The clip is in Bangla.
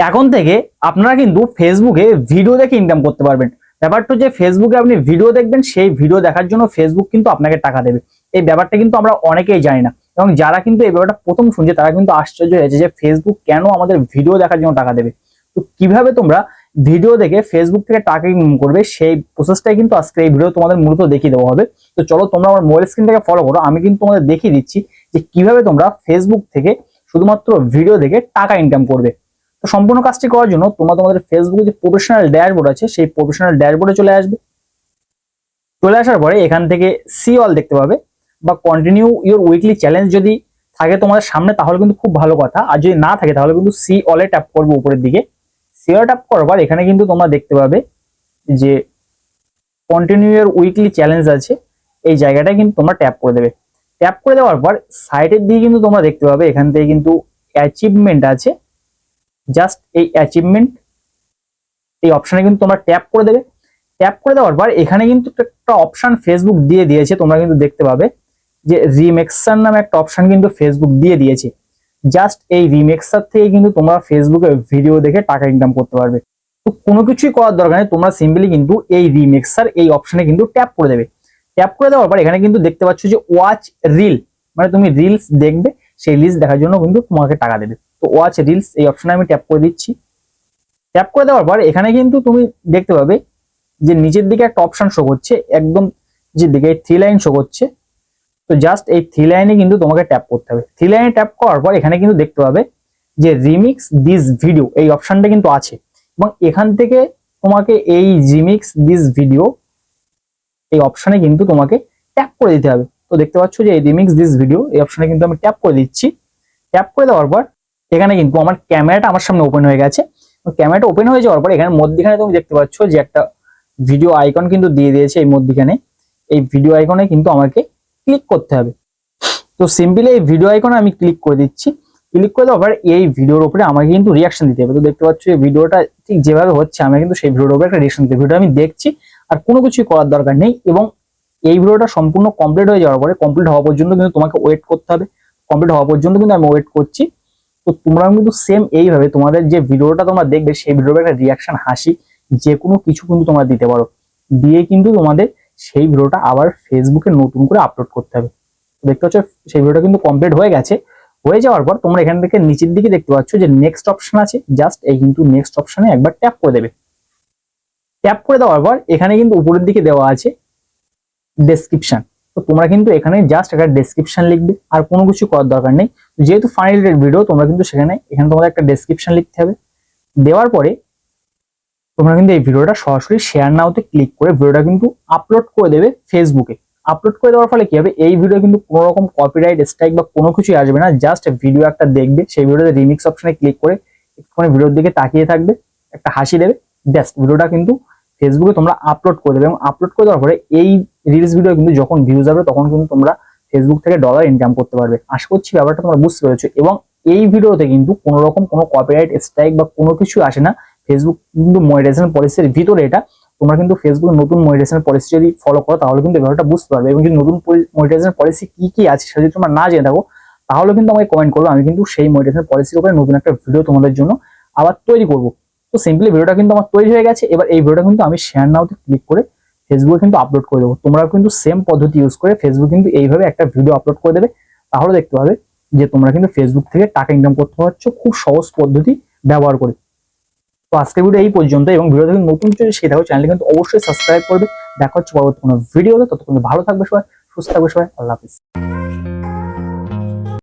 এখন থেকে আপনারা কিন্তু ফেসবুকে ভিডিও দেখে ইনকাম করতে পারবেন। ব্যাপারটা যে ফেসবুকে আপনি ভিডিও দেখবেন, সেই ভিডিও দেখার জন্য ফেসবুক কিন্তু আপনাকে টাকা দেবে। এই ব্যাপারটা কিন্তু আমরা অনেকেই জানি না। এবং যারা কিন্তু এই ব্যাপারটা প্রথম শুনছে, তারা কিন্তু আশ্চর্য হয়েছে যে ফেসবুক কেন আমাদের ভিডিও দেখার জন্য টাকা দেবে? তো কীভাবে তোমরা ভিডিও দেখে ফেসবুক থেকে টাকা ইনকাম করবে, সেই প্রসেসটাই কিন্তু আজকে এই ভিডিও তোমাদের মূলত দেখিয়ে দেওয়া হবে। তো চলো তোমরা আমার মোবাইল স্ক্রিন থেকে ফলো করো। আমি কিন্তু তোমাদের দেখিয়ে দিচ্ছি যে কীভাবে তোমরা ফেসবুক থেকে শুধুমাত্র ভিডিও দেখে টাকা ইনকাম করবে। তো সম্পূর্ণ কাজটি করার জন্য তোমরা তোমাদের ফেসবুকে যে প্রফেশনাল ড্যাশবোর্ড আছে, সেই প্রফেশনাল ড্যাশবোর্ডে চলে আসবে। চলে আসার পরে এখান থেকে সি অল দেখতে পাবে বা কন্টিনিউ ইউর উইকলি চ্যালেঞ্জ যদি থাকে তোমাদের সামনে, তাহলে কিন্তু খুব ভালো কথা। আর যদি না থাকে, তাহলে কিন্তু সি অলে ট্যাপ করবে উপরের দিকে। সি অল ট্যাপ করবার এখানে কিন্তু তোমরা দেখতে পাবে যে কন্টিনিউ ইউর উইকলি চ্যালেঞ্জ আছে, এই জায়গাটা কিন্তু তোমরা ট্যাপ করে দেবে। ট্যাপ করে দেওয়ার পর সাইডের দিকে কিন্তু তোমরা দেখতে পাবে, এখান থেকে কিন্তু অ্যাচিভমেন্ট আছে। জাস্ট এই অ্যাচিভমেন্ট এই অপশনে কিন্তু তোমরা ট্যাপ করে দেবে। ট্যাপ করে দেওয়ার পর এখানে কিন্তু একটা অপশন ফেসবুক দিয়ে দিয়েছে, তোমরা কিন্তু দেখতে পাবে যে রিমেক্সার নামে একটা অপশন কিন্তু ফেসবুক দিয়ে দিয়েছে। জাস্ট এই রিমেক্সার থেকে কিন্তু তোমরা ফেসবুকে ভিডিও দেখে টাকা ইনকাম করতে পারবে। তো কোনো কিছুই করার দরকার নেই, তোমরা সিম্পলি কিন্তু এই রিমেক্সার এই অপশনে কিন্তু ট্যাপ করে দেবে। ট্যাপ করে দেওয়ার পর এখানে কিন্তু দেখতে পাচ্ছ যে ওয়াচ রিল মানে তুমি রিলস দেখবে, সেই রিলস দেখার জন্য কিন্তু তোমাকে টাকা দেবে। তো ওয়াচ রিলস এই অপশনে আমি ট্যাপ করে দিচ্ছি। ট্যাপ করে দেওয়ার পর এখানে কিন্তু তুমি দেখতে পাবে যে নিচের দিকে একটা অপশন শো করছে, একদম যে দিকে থ্রি লাইন শো করছে। তো জাস্ট এই থ্রি লাইনে কিন্তু তোমাকে ট্যাপ করতে হবে। থ্রি লাইনে ট্যাপ করার পর এখানে কিন্তু দেখতে পাবে যে রিমিক্স দিস ভিডিও এই অপশনটা কিন্তু আছে। এবং এখান থেকে তোমাকে এই রিমিক্স দিস ভিডিও এই অপশনে কিন্তু তোমাকে ট্যাপ করে দিতে হবে। তো দেখতে পাচ্ছ যে এই রিমিক্স দিস ভিডিও এই অপশনে কিন্তু আমি ট্যাপ করে দিচ্ছি। ট্যাপ করে দেওয়ার পর এখানে কিন্তু আমার ক্যামেরাটা আমার সামনে ওপেন হয়ে গেছে। ক্যামেরাটা ওপেন হয়ে যাওয়ার পর এখানে মধ্যখানে তুমি দেখতে পাচ্ছ যে একটা ভিডিও আইকন কিন্তু দিয়ে দিয়েছে এই মধ্যখানে। এই ভিডিও আইকনে কিন্তু আমাকে ক্লিক করতে হবে। তো সিম্পলি এই ভিডিও আইকনে আমি ক্লিক করে দিচ্ছি। ক্লিক করে দেওয়ার এই ভিডিওর উপরে আমাকে কিন্তু রিয়াকশন দিতে হবে। তো দেখতে পাচ্ছ এই ভিডিওটা ঠিক যেভাবে হচ্ছে, আমি কিন্তু সেই ভিডিওর উপরে একটা রিয়াকশন দিতে ভিডিও আমি দেখছি আর কোনো কিছুই করার দরকার নেই এবং এই ভিডিওটা সম্পূর্ণ কমপ্লিট হয়ে যাওয়ার পরে কমপ্লিট হওয়া পর্যন্ত কিন্তু তোমাকে ওয়েট করতে হবে। কমপ্লিট হওয়া পর্যন্ত কিন্তু আমি ওয়েট করছি। তো তোমরা কিন্তু সেম এইভাবে তোমাদের যে ভিডিওটা তোমরা দেখবে, সেই ভিডিওর একটা রিয়াকশন হাসি যে কোনো কিছু কিন্তু তোমরা দিতে পারো। দিয়ে কিন্তু তোমাদের সেই ভিডিওটা আবার ফেসবুকে নতুন করে আপলোড করতে হবে। দেখতে পাচ্ছ, সেই ভিডিওটা কিন্তু কমপ্লিট হয়ে গেছে। হয়ে যাওয়ার পর তোমরা এখান থেকে নিচের দিকে দেখতে পাচ্ছ যে নেক্সট অপশন আছে। জাস্ট এই কিন্তু নেক্সট অপশনে একবার ট্যাপ করে দেবে। ট্যাপ করে দেওয়ার পর এখানে কিন্তু উপরের দিকে দেওয়া আছে ডেসক্রিপশন তো তোমরা কিন্তু এখানে জাস্ট একটা ডেসক্রিপশন লিখবে। আর কোনো কিছু করার দরকার নেই। যেহেতু ফানি রিলেটেড ভিডিও তোমরা কিন্তু সেখানে, এখানে তোমাদের একটা ডেসক্রিপশন লিখতে হবে। দেওয়ার পরে তোমরা কিন্তু এই ভিডিওটা সরাসরি শেয়ার নাওতে ক্লিক করে ভিডিওটা কিন্তু আপলোড করে দেবে ফেসবুকে আপলোড করে দেওয়ার ফলে কি হবে? এই ভিডিও কিন্তু কোনো রকম কপিরাইট স্ট্রাইক বা কোনো কিছুই আসবে না। জাস্ট ভিডিও একটা দেখবে, সেই ভিডিওতে রিমিক্স অপশনে ক্লিক করে একটুখানি ভিডিওর দিকে তাকিয়ে থাকবে, একটা হাসি দেবে। ব্যাস ভিডিওটা কিন্তু ফেসবুকে তোমরা আপলোড করে দেবে এবং আপলোড করে দেওয়ার পরে এই রিলস ভিডিও কিন্তু যখন ভিউজ হবে তখন কিন্তু তোমরা ফেসবুক থেকে ডলার ইনকাম করতে পারবে। আশা করছি ব্যাপারটা তোমরা বুঝতে পেরেছ। এবং এই ভিডিওতে কিন্তু কোনো রকম কোনো কপিরাইট স্ট্রাইক বা কোনো কিছু আসে না। ফেসবুক কিন্তু মনিটাইজেশন পলিসির ভিতরে এটা। তোমরা কিন্তু ফেসবুক নতুন মনিটাইজেশন পলিসি যদি ফলো করো, তাহলে কিন্তু ব্যাপারটা বুঝতে পারবে। এবং যদি নতুন মনিটাইজেশন পলিসি কি কি আছে সেটা যদি তোমরা না জেনে থাকো, তাহলে কিন্তু আমাকে কমেন্ট করো। আমি কিন্তু সেই মনিটাইজেশন পলিসির উপরে নতুন একটা ভিডিও তোমাদের জন্য আবার তৈরি করব। তো সিম্পলি ভিডিওটা কিন্তু আমার তৈরি হয়ে গেছে। এবার এই ভিডিওটা কিন্তু আমি শেয়ার নাওতে ক্লিক করে ফেসবুকে কিন্তু আপলোড করে দেবো। তোমরাও কিন্তু সেম পদ্ধতি ইউজ করে ফেসবুক কিন্তু এইভাবে একটা ভিডিও আপলোড করে দেবে। তাহলে দেখতে পাবে যে তোমরা কিন্তু ফেসবুক থেকে টাকা ইনকাম করতে পারছ খুব সহজ পদ্ধতি ব্যবহার করে। তো আজকের ভিডিও এই পর্যন্ত এবং ভিডিও থেকে নতুন কিছু সেটা চ্যানেলটি কিন্তু অবশ্যই সাবস্ক্রাইব করবে। দেখা হচ্ছে পরবর্তী কোনো ভিডিওতে ততক্ষণ ভালো থাকবে সবাই, সুস্থ থাকবে সবাই। আল্লাহ হাফিজ।